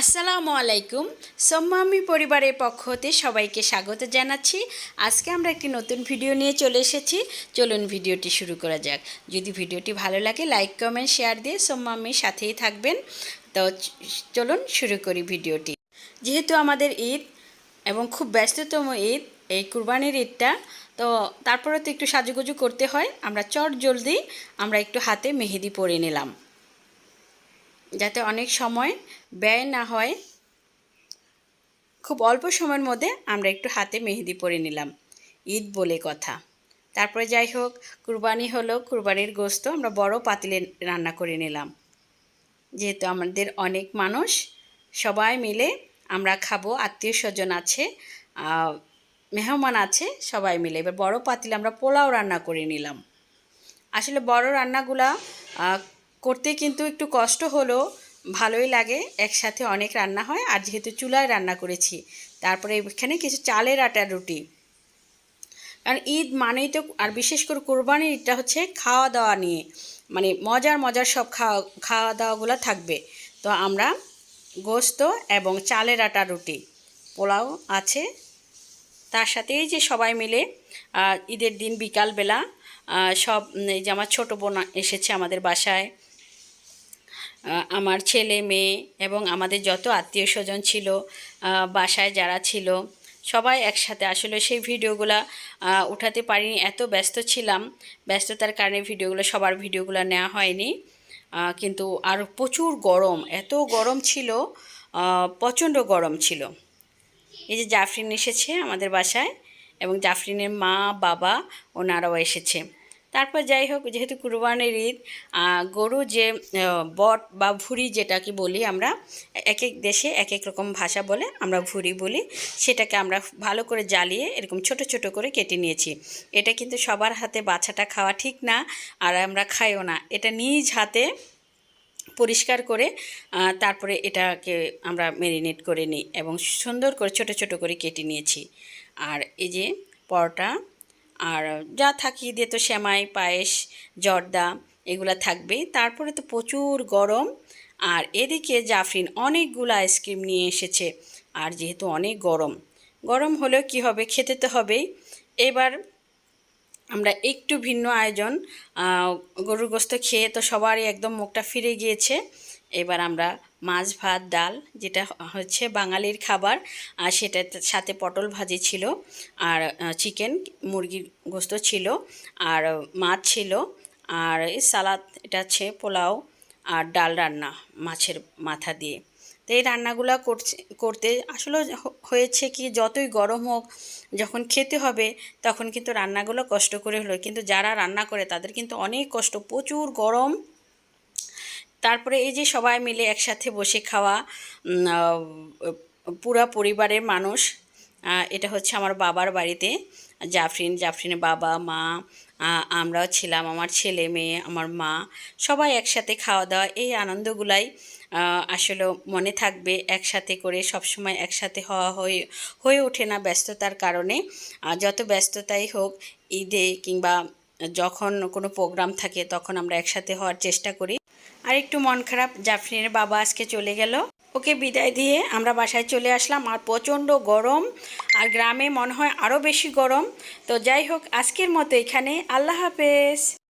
আসসালামু আলাইকুম। সোম্মামি পরিবারের পক্ষ হতে সবাইকে স্বাগত জানাচ্ছি। আজকে আমরা একটি নতুন ভিডিও নিয়ে চলে এসেছি। চলুন ভিডিওটি শুরু করা যাক। যদি ভিডিওটি ভালো লাগে, লাইক, কমেন্ট, শেয়ার দিয়ে সোম্মামির সাথেই থাকবেন। তো চলুন শুরু করি ভিডিওটি। যেহেতু আমাদের ঈদ এবং খুব ব্যস্ততম ঈদ, এই কুরবানির ঈদটা, তো তারপরে তো একটু সাজুগুজু করতে হয়। আমরা চট জলদি, আমরা একটু হাতে মেহেদি পরে নিলাম। যাতে অনেক সময় ব্যয় না হয়। খুব অল্প সময়ের মধ্যে আমরা একটু হাতে মেহেদি পরে নিলাম। ঈদ বলে কথা। তারপরে যাই হোক, কুরবানি হলো, কুরবানির গোস্ত আমরা বড় পাতিলে রান্না করে নিলাম। যেহেতু আমাদের অনেক মানুষ, সবাই মিলে আমরা খাব, আত্মীয় স্বজন আছে মেহমান আছে, সবাই মিলে। এবার বড় পাতিলে আমরা পোলাও রান্না করে নিলাম। আসলে বড় রান্নাগুলা করতে কিন্তু একটু কষ্ট হলেও ভালোই লাগে। একসাথে অনেক রান্না হয় আর যেহেতু চুলায় রান্না করেছি, তারপরে এখানে কিছু চালের আটার রুটি। কারণ ঈদ মানেই তো, আর বিশেষ করে কোরবানির ঈদটা হচ্ছে খাওয়া দাওয়া নিয়ে। মানে মজার মজার সব খাওয়া খাওয়া দাওয়াগুলো থাকবে। তো আমরা গোস্ত এবং চালের আটা, রুটি, পোলাও আছে। তার সাথে এই যে সবাই মিলে ঈদের দিন বিকালবেলা সব, এই যে আমার ছোটো বোন এসেছে আমাদের বাসায়। আমার ছেলে, মেয়ে এবং আমাদের যত আত্মীয় স্বজন ছিল বাসায় যারা ছিল, সবাই একসাথে। আসলে সেই ভিডিওগুলো উঠাতে পারিনি, এত ব্যস্ত ছিলাম। ব্যস্ততার কারণে ভিডিওগুলো, সবার ভিডিওগুলো নেওয়া হয়নি। কিন্তু আর প্রচুর গরম, এত গরম ছিল প্রচণ্ড গরম ছিল। এই যে জাফরিন এসেছে আমাদের বাসায় এবং জাফরিনের মা, বাবা, ওনারাও এসেছে। তারপর যাই হোক, যেহেতু কুরবানির ঈদ গরু যে বট বা ভুড়ি যেটাকে বলি আমরা এক এক দেশে এক এক রকম ভাষা বলে আমরা ভুড়ি বলি, সেটাকে আমরা ভালো করে জ্বালিয়ে এরকম ছোট ছোট করে কেটে নিয়েছি। এটা কিন্তু সবার হাতে বাচ্চাটা খাওয়া ঠিক না, আর আমরা খাইও না। এটা নিজ হাতে পরিষ্কার করে তারপরে এটাকে আমরা ম্যারিনেট করে নিই এবং সুন্দর করে ছোট ছোট করে কেটে নিয়েছি। আর এই যে পরোটা আর যা থাকিয়ে দিয়ে তো সেমাই, পায়েস, জর্দা এগুলো থাকবে। তারপরে তো প্রচুর গরম। আর এদিকে জাফরিন অনেকগুলো আইসক্রিম নিয়ে এসেছে। আর যেহেতু অনেক গরম গরম হলেও কি হবে খেতে তো হবেই। এবার আমরা একটু ভিন্ন আয়োজন। গরুর গোস্ত খেয়ে তো সবারই একদম মুখটা ফিরে গিয়েছে। এবার আমরা মাছ, ভাত, ডাল, যেটা হচ্ছে বাঙালির খাবার, আর সেটার সাথে পটল ভাজি ছিল, আর চিকেন মুরগির গোস্ত ছিল, আর মাছ ছিল, আর সালাদ, এটা আছে পোলাও, আর ডাল রান্না মাছের মাথা দিয়ে। তো এই রান্নাগুলো করছে, করতে আসলে হয়েছে কি, যতই গরম হোক, যখন খেতে হবে, তখন কিন্তু রান্নাগুলো কষ্ট করে হলো কিন্তু যারা রান্না করে, তাদের কিন্তু অনেক কষ্ট, প্রচুর গরম তারপরে এই যে সবাই মিলে একসাথে বসে খাওয়া পুরা পরিবারের মানুষ এটা হচ্ছে আমার বাবার বাড়িতে। জাফরিন, জাফরিনের বাবা, মা আমরাও ছিলাম, আমার ছেলে মেয়ে, আমার মা, সবাই একসাথে খাওয়া দাওয়া। এই আনন্দগুলাই আসলে মনে থাকবে একসাথে করে সবসময় একসাথে হওয়া হয়ে হয়ে ওঠে না ব্যস্ততার কারণে। যত ব্যস্ততাই হোক, ঈদে কিংবা যখন কোনো প্রোগ্রাম থাকে, তখন আমরা একসাথে হওয়ার চেষ্টা করি। আর একটু মন খারাপ, জাফরিনের বাবা আজকে চলে গেল। ওকে বিদায় দিয়ে আমরা বাসায় চলে আসলাম। আর প্রচণ্ড গরম, আর গ্রামে মনে হয় আরও বেশি গরম। তো যাই হোক, আজকের মতো এখানে। আল্লাহ হাফেজ।